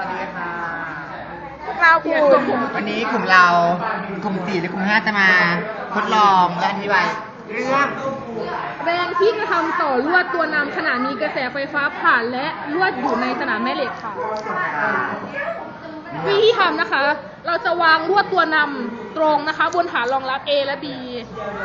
สวัสดีค่ะ พวกเราคุณวันนี้กลุ่มเรากลุ่มสี่หรือกลุ่มห้าจะมาทดลองและอธิบายเรื่องแรงที่กระทำต่อลวดตัวนำขณะมีกระแสไฟฟ้าผ่านและลวดอยู่ในสนามแม่เหล็กค่ะ วิธีทำนะคะ เราจะวางลวดตัวนำ ตรงนะคะ บนฐานรองรับ A และ B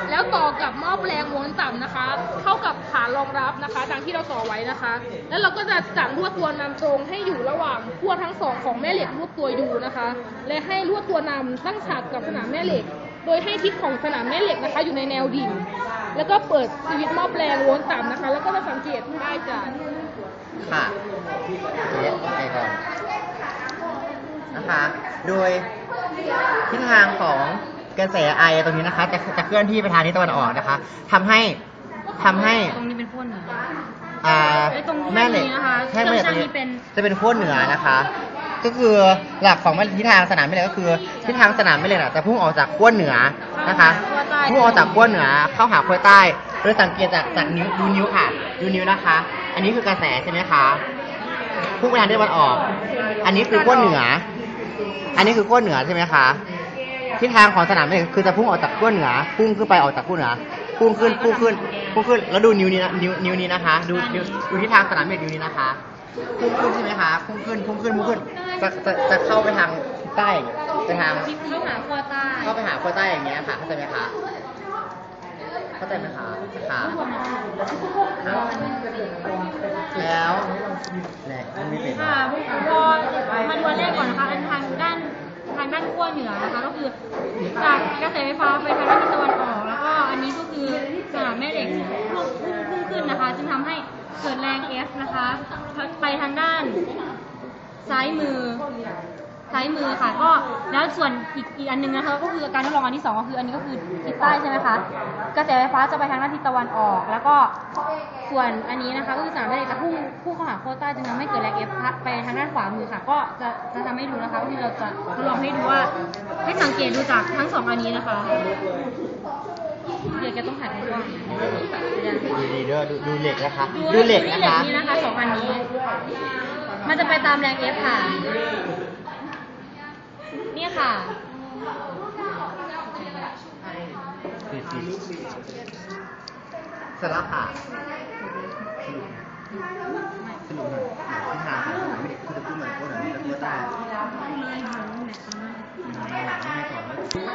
แล้วต่อกับหม้อแปลงม้วนต่ำนะคะ เข้ากับฐานรองรับนะคะดังที่เราต่อไว้นะคะ แล้วเราก็จะจัดลวดตัวนำตรงให้อยู่ระหว่างขั้วทั้งสองของแม่เหล็กรูปตัวอยู่นะคะ และให้ลวดตัวนำตั้งฉากกับสนามแม่เหล็ก โดยให้ทิศของสนามแม่เหล็กนะคะ อยู่ในแนวดิ่งแล้วก็เปิดสวิตช์หม้อแปลงม้วนต่ำนะคะ แล้วก็จะสังเกตได้จากค่ะเจ๊ไปก่อนนะคะ โดย ทิศทางของกระแสไอตรงนี้นะคะจะจะเคลื่อนที่ไปทางทิศตะวันออกนะคะทำให้ทำให้ตรงนี้เป็นขั้วเหนืออ่าไอ้ตรงนี้แม่เหล็กนะคะใช่แม่เหล็กเคตรื่รองงนี้ช่างนี่เป็นจะเป็นขั้วเหนือนะคะ ก็คือหลักของแม่ทิศทางสนามแม่เหล็กก็คือทิศทางสนามแม่เหล็กน่ะจะพุ่งออกจากขั้วเหนือนะคะขั้วใต้ พุ่งออกจากขั้วเหนือเข้าหาขั้วใต้โดยสังเกตจากจากนิ้วดูนิ้วค่ะ ดูนิ้วนะคะ อันนี้คือกระแสใช่ไหมคะ พุ่งไปทางทิศตะวันออก อันนี้คือขั้วเหนือ อันนี้คือขั้วเหนือใช่ไหมคะทิศทางของสนามแม่เหล็กคือจะพุ่งออกจากขั้วเหนือพุ่งขึ้นไปออกจากขั้วเหนือพุ่งขึ้นพุ่งขึ้นพุ่งขึ้นแล้วดูนิ้วนี้นะนิ้วนิ้วนี้นะคะ ดูดูดูทิศทางสนามแม่เหล็กนิ้วนี้นะคะพุ่งขึ้นใช่ไหมคะพุ่งขึ้นพุ่งขึ้นพุ่งขึ้นจะจะจะเข้าไปทางทิศใต้ไปทางที่เข้าหาขั้วใต้เข้าไปหาขั้วใต้อย่างเงี้ยค่ะเข้าใจไหมคะเข้าใจไหมคะค่ะครับแล้วแหละมันไม่เป็น ขั้วเหนือนะคะก็คือจากกระแสไฟฟ้าไปทางด้านทิศตะวันออกแล้วก็อันนี้ก็คือสนามแม่เหล็กพุ่งพุ่งขึ้นนะคะจึงทำให้เกิดแรง F นะคะ ไปทางด้านซ้ายมือซ้ายมือค่ะ ก็แล้วส่วนอีกอีกอันหนึงนะคะก็คือการทดลองอันที่สองก็คืออันนี้ก็คือทิศใต้ใช่ไหมคะ กระแสไฟฟ้าจะไปทางด้านทิศตะวันออก แล้วก็ส่วนอันนี้นะคะก็คือสนามแม่เหล็กจะพุ่งพุ่งเข้าหาโควต้าจึงทำให้เกิดแรงเอฟพัดไปทางด้านขวามือค่ะ ก็จะจะทำให้ดูนะคะที่เราจะทดลองให้ดูว่า ให้สังเกตดูจากทั้งสองอันนี้นะคะเดี๋ยวแกต้องถ่ายให้กล้องเดี๋ยวดูดีเด้อดูดูเหล็กนะคะดูดูเหล็กที่นะคะนี้นะคะสองอันนี้ มันจะไปตามแรงเอฟค่ะเนี่ยค่ะ สิสิเสร็จแล้วค่ะสรุปสรุปหน่อยที่ทางของสนามไม่ได้คือจะพูดเหมือนคนหนึ่งจะพูดได้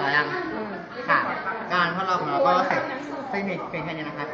ต่อยังค่ะ การทดลองของเราก็เสร็จเทคนิคเป็นแค่นี้นะคะ